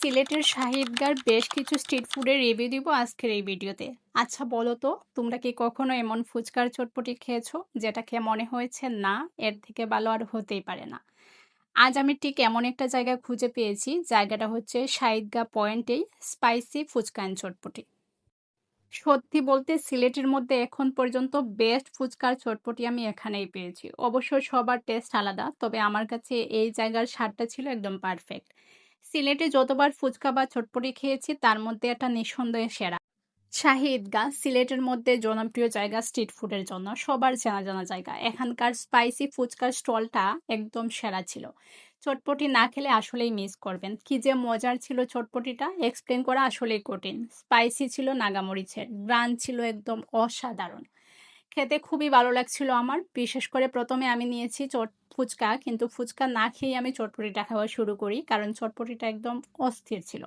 সিলেটের শাহিদগার বেশ কিছু স্ট্রিট ফুডের রিভিউ দিব আজকের এই ভিডিওতে। আচ্ছা বলো তো, তোমরা কি কখনো এমন ফুচকার চটপটি খেয়েছো যেটা খেয়ে মনে হয়েছে, না, এর থেকে ভালো আর হতেই পারে না আজ আমি ঠিক এমন একটা জায়গা খুঁজে পেয়েছি, জায়গাটা হচ্ছে শাহিদগা পয়েন্টেই স্পাইসি ফুচকা অ্যান্ড চটপটি। সত্যি বলতে, সিলেটের মধ্যে এখন পর্যন্ত বেস্ট ফুচকার চটপটি আমি এখানেই পেয়েছি। অবশ্য সবার টেস্ট আলাদা, তবে আমার কাছে এই জায়গার স্বাদটা ছিল একদম পারফেক্ট সিলেটে যতবার ফুচকা বা চটপটি খেয়েছি, তার মধ্যে একটা নিঃসন্দেহে সেরা। শাহি ঈদগাহ, সিলেটের মধ্যে জনপ্রিয় জায়গা স্ট্রিট ফুডের জন্য সবার চেনা জানা জায়গা। এখানকার স্পাইসি ফুচকার স্টলটা একদম সেরা ছিল। চটপটি না খেলে আসলেই মিস করবেন। কি যে মজার ছিল চটপটিটা এক্সপ্লেন করা আসলেই কঠিন। স্পাইসি ছিল নাগামরিচের, গ্রান ছিল একদম অসাধারণ। খেতে খুবই ভালো লাগছিল আমার। বিশেষ করে প্রথমে আমি নিয়েছি চট ফুচকা, কিন্তু ফুচকা না খেয়ে আমি চটপটিটা খাওয়া শুরু করি, কারণ চটপটিটা একদম অস্থির ছিল।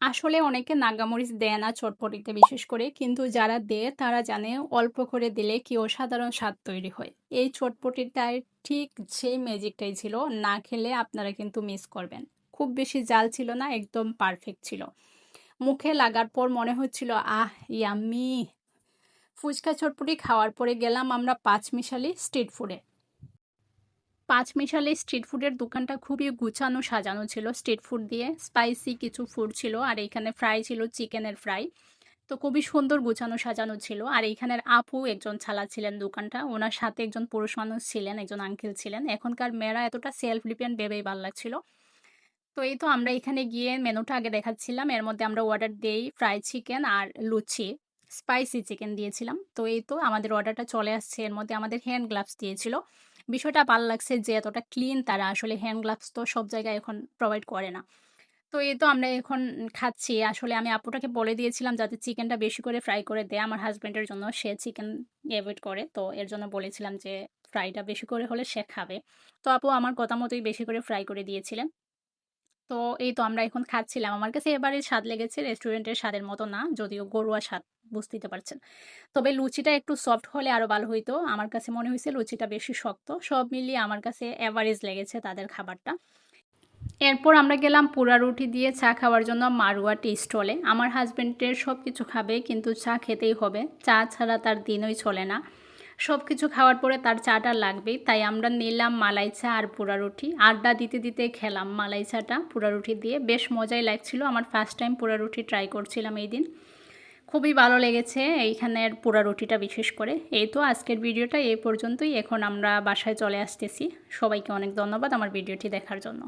আসলে অনেকে নাগামরিচ দেয় না চটপটিতে বিশেষ করে, কিন্তু যারা দেয় তারা জানে অল্প করে দিলে কি অসাধারণ স্বাদ তৈরি হয়। এই চটপটিটায় ঠিক সেই ম্যাজিকটাই ছিল, না খেলে আপনারা কিন্তু মিস করবেন। খুব বেশি জাল ছিল না, একদম পারফেক্ট ছিল। মুখে লাগার পর মনে হচ্ছিল, আহ ইয়াম্মি ফুচকা চটপটি খাওয়ার পরে গেলাম আমরা পাঁচমিশালি স্ট্রিট ফুডে। পাঁচমিশালি স্ট্রিট ফুডের দোকানটা খুবই গুছানো সাজানো ছিল স্ট্রিট ফুড দিয়ে। স্পাইসি কিছু ফুড ছিল আর এখানে ফ্রাই ছিল চিকেনের ফ্রাই। তো খুবই সুন্দর গুছানো সাজানো ছিল। আর এইখানের আপু একজন ছালা ছিলেন দোকানটা, ওনার সাথে একজন পুরুষ মানুষ ছিলেন, একজন আঙ্কেল ছিলেন। এখনকার মেয়েরা এতটা সেলফ ডিপেন্ড ভেবেই ভালো লাগছিল তো এই তো আমরা এখানে গিয়ে মেনুটা আগে দেখাচ্ছিলাম। এর মধ্যে আমরা অর্ডার দিই ফ্রাই চিকেন আর লুচি। স্পাইসি চিকেন দিয়েছিলাম। তো এই তো আমাদের অর্ডারটা চলে আসছে। এর মধ্যে আমাদের হ্যান্ড গ্লাভস দিয়েছিল। বিষয়টা ভালো লাগছে যে এতটা ক্লিন তারা আসলে হ্যান্ড গ্লাভস তো সব জায়গায় এখন প্রোভাইড করে না। তো এই তো আমরা এখন খাচ্ছি। আসলে আমি আপুটাকে বলে দিয়েছিলাম যাতে চিকেনটা বেশি করে ফ্রাই করে দেয়। আমার হাজব্যান্ডের জন্য সে চিকেন অ্যাভয়েড করে। তো এর জন্য বলেছিলাম যে ফ্রাইটা বেশি করে হলে সে খাবে। তো আপু আমার কথা মতোই বেশি করে ফ্রাই করে দিয়েছিলেন। তো এই তো আমরা এখন খাচ্ছিলাম। আমার কাছে এবারে স্বাদ লেগেছে। রেস্টুরেন্টের স্বাদের মতো না, যদিও গরুয়া স্বাদ। বুঝতে পারছেন। তবে লুচিটা একটু সফট হলে আরও ভালো হইতো। আমার কাছে মনে হয়েছে লুচিটা বেশি শক্ত। সব মিলিয়ে আমার কাছে অ্যাভারেজ লেগেছে তাদের খাবারটা। এরপর আমরা গেলাম পোড়া রুটি দিয়ে চা খাওয়ার জন্য মারুয়া টি স্টলে আমার হাজব্যান্ডের সব কিছু খাবে, কিন্তু চা খেতেই হবে। চা ছাড়া তার দিনই চলে না। সব কিছু খাওয়ার পরে তার চাটা লাগবেই। তাই আমরা নিলাম মালাই চা আর পোড়া রুটি। আড্ডা দিতে দিতে খেলাম মালাই চাটা, পোড়া রুটি দিয়ে। বেশ মজাই লাগছিল। আমার ফার্স্ট টাইম পোড়া রুটি ট্রাই করছিলাম এই দিন। খুবই ভালো লেগেছে এইখানের পোড়া রুটিটা বিশেষ করে। এই তো আজকের ভিডিওটা এই পর্যন্তই। এখন আমরা বাসায় চলে আসতেছি। সবাইকে অনেক ধন্যবাদ আমার ভিডিওটি দেখার জন্য।